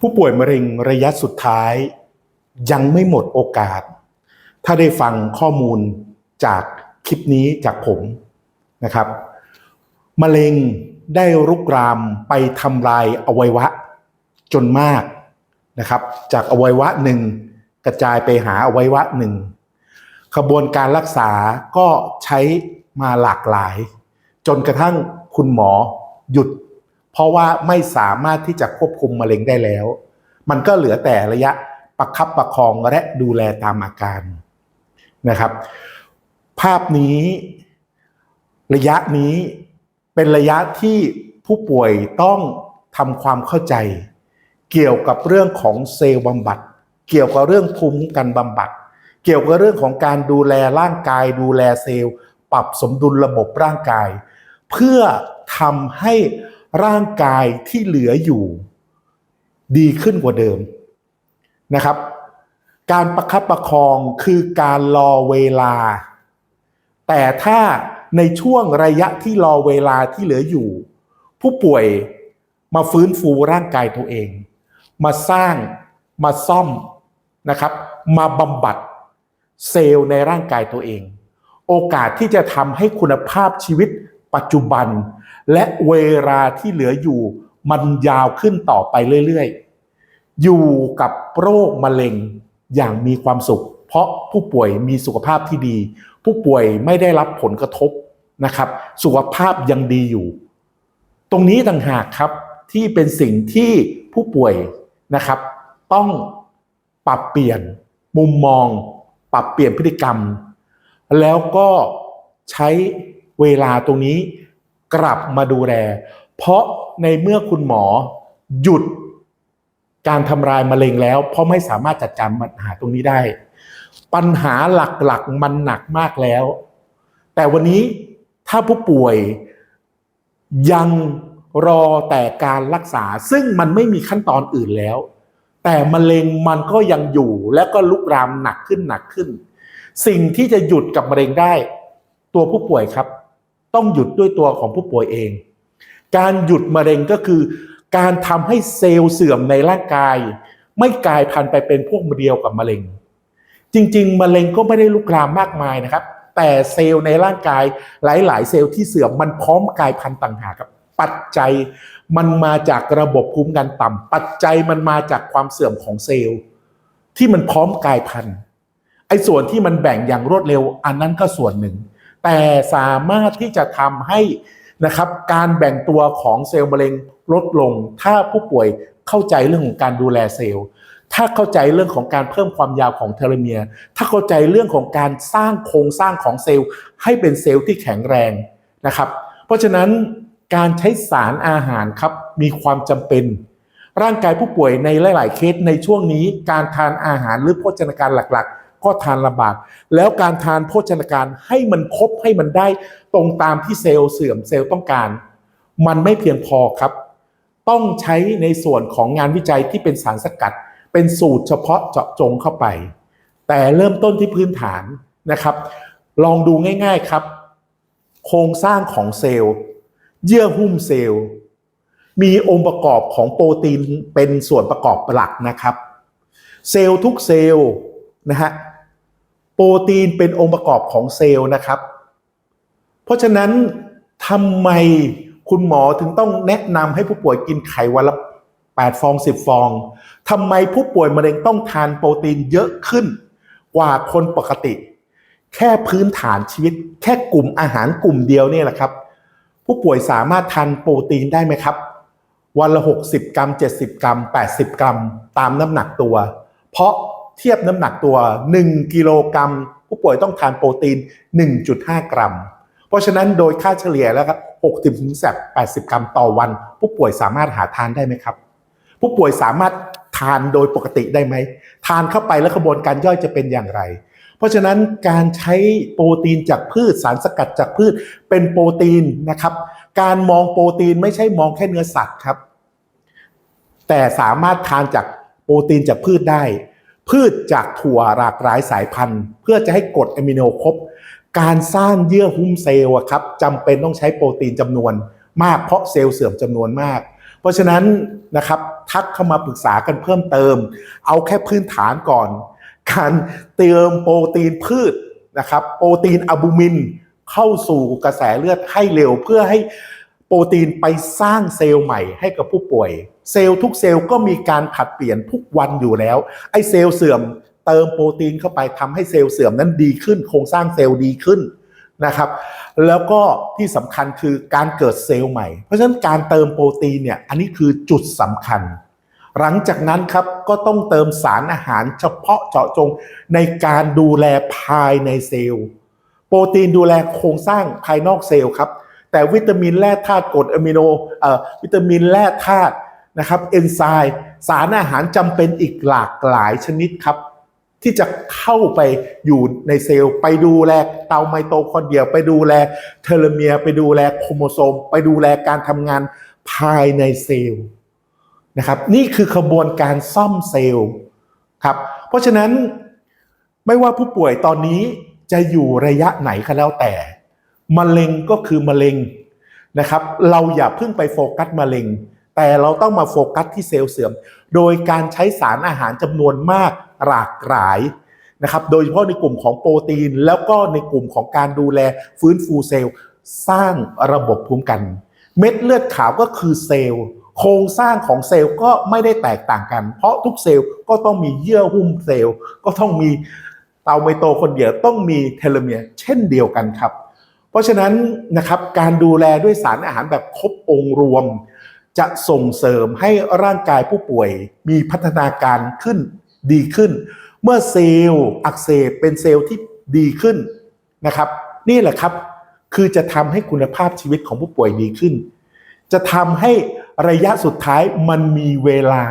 ผู้ป่วยมะเร็งระยะสุดท้ายยังไม่หมดโอกาส ถ้าได้ฟังข้อมูลจากคลิปนี้จากผมนะครับมะเร็งได้รุกรามไปทำลายอวัยวะจนมากนะครับ จากอวัยวะหนึ่งกระจายไปหาอวัยวะหนึ่งขบวนการรักษาก็ใช้มาหลากหลาย จนกระทั่งคุณหมอหยุด เพราะว่าไม่สามารถที่จะควบคุมมะเร็งได้แล้ว มันก็เหลือแต่ระยะประคับประคองและดูแลตามอาการนะครับ ภาพนี้ระยะนี้เป็นระยะที่ผู้ป่วยต้องทำความเข้าใจ เกี่ยวกับเรื่องของเซลล์บำบัด เกี่ยวกับเรื่องภูมิคุ้มกันบำบัด เกี่ยวกับเรื่องของการดูแลร่างกาย ดูแลเซลล์ ปรับสมดุลระบบร่างกาย เพื่อทำให้ ร่างกายที่เหลืออยู่ ดีขึ้นกว่าเดิมนะครับ การประคับประคองคือการรอเวลา แต่ถ้าในช่วงระยะที่รอเวลาที่เหลืออยู่ ผู้ป่วยมาฟื้นฟูร่างกายตัวเอง มาสร้างมาซ่อมนะครับ มาบำบัดเซลล์ในร่างกายตัวเอง โอกาสที่จะทำให้คุณภาพชีวิตปัจจุบัน และเวลาที่เหลืออยู่มันยาวขึ้นต่อไปเรื่อยๆ อยู่กับโรคมะเร็งอย่างมีความสุข เพราะผู้ป่วยมีสุขภาพที่ดี ผู้ป่วยไม่ได้รับผลกระทบนะครับ สุขภาพยังดีอยู่ ตรงนี้ต่างหากครับที่เป็นสิ่งที่ผู้ป่วยนะครับ ต้องปรับเปลี่ยนมุมมอง ปรับเปลี่ยนพฤติกรรม แล้วก็ใช้เวลาตรงนี้ กลับมาดูแล เพราะในเมื่อคุณหมอหยุดการทำลายมะเร็งแล้ว เพราะไม่สามารถจัดการปัญหาตรงนี้ได้ ปัญหาหลักๆมันหนักมากแล้ว แต่วันนี้ถ้าผู้ป่วยยังรอแต่การรักษาซึ่งมันไม่มีขั้นตอนอื่นแล้ว แต่มะเร็งมันก็ยังอยู่และก็ลุกรามหนักขึ้นหนักขึ้น สิ่งที่จะหยุดกับมะเร็งได้ ตัวผู้ป่วยครับ ต้องหยุดด้วยตัวของผู้ป่วยเอง การหยุดมะเร็งก็คือ การทำให้เซลล์เสื่อมในร่างกาย ไม่กลายพันธุ์ไปเป็นพวกเดียวกับมะเร็ง จริง ๆ มะเร็งก็ไม่ได้ลุกลามมากมายนะครับ แต่เซลล์ในร่างกายหลาย ๆ เซลล์ที่เสื่อมมันพร้อมกลายพันธุ์ต่างหากครับปัจจัยมันมาจากระบบภูมิคุ้มกันต่ำปัจจัยมันมาจากความเสื่อมของเซลล์ ที่มันพร้อมกลายพันธุ์ไอ้ส่วนที่มันแบ่งอย่างรวดเร็ว อันนั้นก็ส่วนหนึ่ง แต่สามารถที่จะทำให้นะครับการแบ่งตัวของเซลล์มะเร็งลดลง ถ้าผู้ป่วยเข้าใจเรื่องของการดูแลเซลล์ ถ้าเข้าใจเรื่องของการเพิ่มความยาวของเทโลเมียร์ถ้าเข้าใจเรื่องของการสร้างโครงสร้างของเซลล์ ให้เป็นเซลล์ที่แข็งแรงนะครับ เพราะฉะนั้นการใช้สารอาหารครับมีความจำเป็น ร่างกายผู้ป่วยในหลาย ๆ เคสในช่วงนี้การทานอาหารหรือโภชนาการหลัก ๆ ก็ทานลำบาก แล้วการทานโภชนาการให้มันครบให้มันได้ตรงตามที่เซลล์เสื่อมเซลล์ต้องการ มันไม่เพียงพอครับ ต้องใช้ในส่วนของงานวิจัยที่เป็นสารสกัด เป็นสูตรเฉพาะเจาะจงเข้าไป แต่เริ่มต้นที่พื้นฐานนะครับ ลองดูง่ายๆครับ โครงสร้างของเซลล์ เยื่อหุ้มเซลล์ มีองค์ประกอบของโปรตีนเป็นส่วนประกอบหลักนะครับ เซลล์ทุกเซลล์นะฮะ โปรตีนเป็นองค์ประกอบของเซลล์นะครับ เพราะฉะนั้นทำไมคุณหมอถึงต้องแนะนำให้ผู้ป่วยกินไข่วันละ 8 ฟอง 10 ฟองทำไมผู้ป่วยมะเร็งต้องทานโปรตีนเยอะขึ้นกว่าคนปกติ แค่พื้นฐานชีวิต แค่กลุ่มอาหารกลุ่มเดียวเนี่ยแหละครับ ผู้ป่วยสามารถทานโปรตีนได้ไหมครับ วันละ 60 กรัม 70 กรัม 80 กรัม ตามน้ำหนักตัว เพราะ เทียบน้ำหนักตัว 1 กิโลกรัม ผู้ป่วยต้องทานโปรตีน 1.5 กรัม เพราะฉะนั้นโดยค่าเฉลี่ยแล้วครับ60ถึง80 กรัมต่อวัน ผู้ป่วยสามารถหาทานได้ไหมครับ ผู้ป่วยสามารถทานโดยปกติได้ไหม ทานเข้าไปแล้วกระบวนการย่อยจะเป็นอย่างไร เพราะฉะนั้นการใช้โปรตีนจากพืชสารสกัดจากพืชเป็นโปรตีนนะครับ การมองโปรตีนไม่ใช่มองแค่เนื้อสัตว์ครับ แต่สามารถทานจากโปรตีนจากพืชได้ พืชจากถั่วหลากหลายสายพันธุ์ เพื่อจะให้กรดอะมิโนครบ การสร้างเยื่อหุ้มเซลล์ครับจำเป็นต้องใช้โปรตีนจำนวนมากเพราะเซลล์เสื่อมจำนวนมาก เพราะฉะนั้นนะครับทักเข้ามาปรึกษากันเพิ่มเติม เอาแค่พื้นฐานก่อน การเติมโปรตีนพืชนะครับโปรตีนอะบูมินเข้าสู่กระแสเลือดให้เร็วเพื่อให้ โปรตีนไปสร้างเซลล์ใหม่ให้กับผู้ป่วย เซลล์ทุกเซลล์ก็มีการผัดเปลี่ยนทุกวันอยู่แล้ว ไอ้เซลล์เสื่อมเติมโปรตีนเข้าไปทำให้เซลล์เสื่อมนั้นดีขึ้น โครงสร้างเซลล์ดีขึ้นนะครับ แล้วก็ที่สำคัญคือการเกิดเซลล์ใหม่ เพราะฉะนั้นการเติมโปรตีนเนี่ยอันนี้คือจุดสำคัญ หลังจากนั้นครับก็ต้องเติมสารอาหารเฉพาะเจาะจงในการดูแลภายในเซลล์ โปรตีนดูแลโครงสร้างภายนอกเซลล์ครับ แต่วิตามินแร่ธาตุกรดอะมิโนเอ่อวิตามินแร่ธาตุนะครับเอนไซม์สารอาหารจำเป็นอีกหลากหลายชนิดครับ ที่จะเข้าไปอยู่ในเซลล์ ไปดูแลเตาไมโตคอนเดรียไปดูแลเทโลเมียร์ไปดูแลโครโมโซม ไปดูแลการทำงานภายในเซลล์นะครับนี่คือขบวนการซ่อมเซลล์ครับเพราะฉะนั้นไม่ว่าผู้ป่วยตอนนี้จะอยู่ระยะไหนก็แล้วแต่ มะเร็งก็คือมะเร็งนะครับ เราอย่าเพิ่งไปโฟกัสมะเร็ง แต่เราต้องมาโฟกัสที่เซลล์เสื่อม โดยการใช้สารอาหารจำนวนมากหลากหลายนะครับ โดยเฉพาะในกลุ่มของโปรตีน แล้วก็ในกลุ่มของการดูแลฟื้นฟูเซลล์ สร้างระบบภูมิกัน เม็ดเลือดขาวก็คือเซลล์ โครงสร้างของเซลล์ก็ไม่ได้แตกต่างกัน เพราะทุกเซลล์ก็ต้องมีเยื่อหุ้มเซลล์ ก็ต้องมีเตาไมโตคอนเดรียต้องมีเทโลเมียร์เช่นเดียวกันครับ ราะฉะนั้นนะครับการดูแลด้วยสารอาหารแบบครบองค์รวม จะส่งเสริมให้ร่างกายผู้ป่วยมีพัฒนาการขึ้นดีขึ้น เมื่อเซลล์อักเสบเป็นเซลล์ที่ดีขึ้นนะครับ นี่แหละครับคือจะทำให้คุณภาพชีวิตของผู้ป่วยดีขึ้น จะทำให้ระยะสุดท้ายมันมีเวลา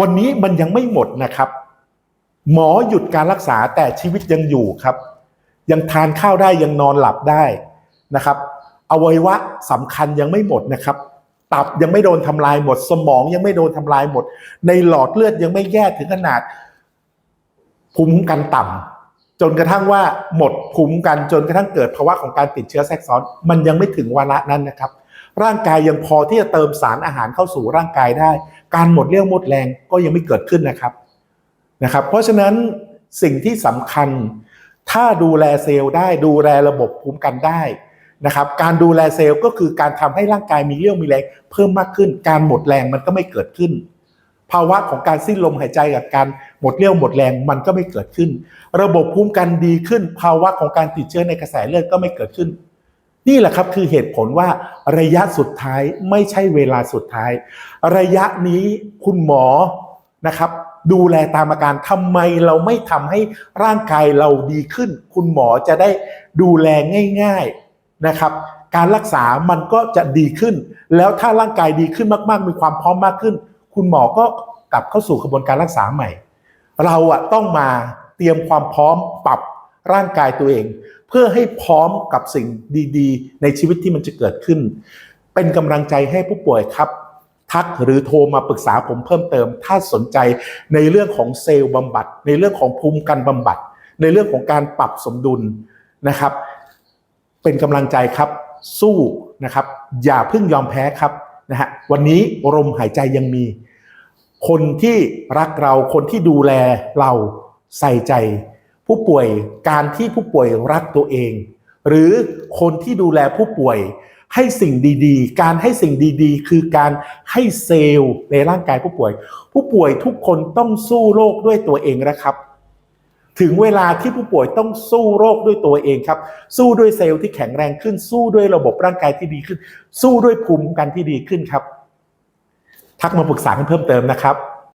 วันนี้มันยังไม่หมดนะครับ หมอหยุดการรักษาแต่ชีวิตยังอยู่ครับ ยังทานข้าวได้ยังนอนหลับได้นะครับอวัยวะสำคัญยังไม่หมดนะครับ ตับยังไม่โดนทำลายหมด สมองยังไม่โดนทำลายหมด ในหลอดเลือดยังไม่แย่ถึงขนาด ภูมิคุ้มกันต่ำจนกระทั่งว่าหมดภูมิคุ้มกันจนกระทั่งเกิดภาวะของการติดเชื้อแทรกซ้อน มันยังไม่ถึงวาระนั้นนะครับ ร่างกายยังพอที่จะเติมสารอาหารเข้าสู่ร่างกายได้ การหมดเรี่ยวหมดแรงก็ยังไม่เกิดขึ้นนะครับนะครับ เพราะฉะนั้นสิ่งที่สำคัญ ถ้าดูแลเซลล์ได้ดูแลระบบภูมิกันได้นะครับ การดูแลเซลล์ก็คือการทำให้ร่างกายมีเรี่ยวมีแรงเพิ่มมากขึ้น การหมดแรงมันก็ไม่เกิดขึ้น ภาวะของการสิ้นลมหายใจกับการหมดเรี่ยวหมดแรงมันก็ไม่เกิดขึ้น ระบบภูมิกันดีขึ้น ภาวะของการติดเชื้อในกระแสเลือดก็ไม่เกิดขึ้น นี่แหละครับคือเหตุผลว่าระยะสุดท้ายไม่ใช่เวลาสุดท้าย ระยะนี้คุณหมอ นะครับ ดูแลตามอาการทำไมเราไม่ทำให้ร่างกายเราดีขึ้น คุณหมอจะได้ดูแลง่ายๆนะครับการรักษามันก็จะดีขึ้น แล้วถ้าร่างกายดีขึ้นมาก ๆ มีความพร้อมมากขึ้น คุณหมอก็กลับเข้าสู่กระบวนการรักษาใหม่ เราอะต้องมาเตรียมความพร้อมปรับร่างกายตัวเอง เพื่อให้พร้อมกับสิ่งดี ๆ ในชีวิตที่มันจะเกิดขึ้น เป็นกำลังใจให้ผู้ป่วยครับ ทักหรือโทรมาปรึกษาผมเพิ่มเติม ถ้าสนใจในเรื่องของเซลล์บำบัด ในเรื่องของภูมิกันบำบัด ในเรื่องของการปรับสมดุลนะครับ เป็นกำลังใจครับ สู้นะครับ อย่าเพิ่งยอมแพ้ครับนะฮะวันนี้ลมหายใจยังมี คนที่รักเราคนที่ดูแลเราใส่ใจ ผู้ป่วยการที่ผู้ป่วยรักตัวเอง หรือคนที่ดูแลผู้ป่วย ให้สิ่งดีๆ การให้สิ่งดีๆ คือการให้เซลล์ในร่างกายผู้ป่วย ผู้ป่วยทุกคนต้องสู้โรคด้วยตัวเองนะครับ ถึงเวลาที่ผู้ป่วยต้องสู้โรคด้วยตัวเองครับ สู้ด้วยเซลล์ที่แข็งแรงขึ้น สู้ด้วยระบบร่างกายที่ดีขึ้น สู้ด้วยภูมิคุ้มกันที่ดีขึ้นครับ ทักมาปรึกษากันเพิ่มเติมนะครับ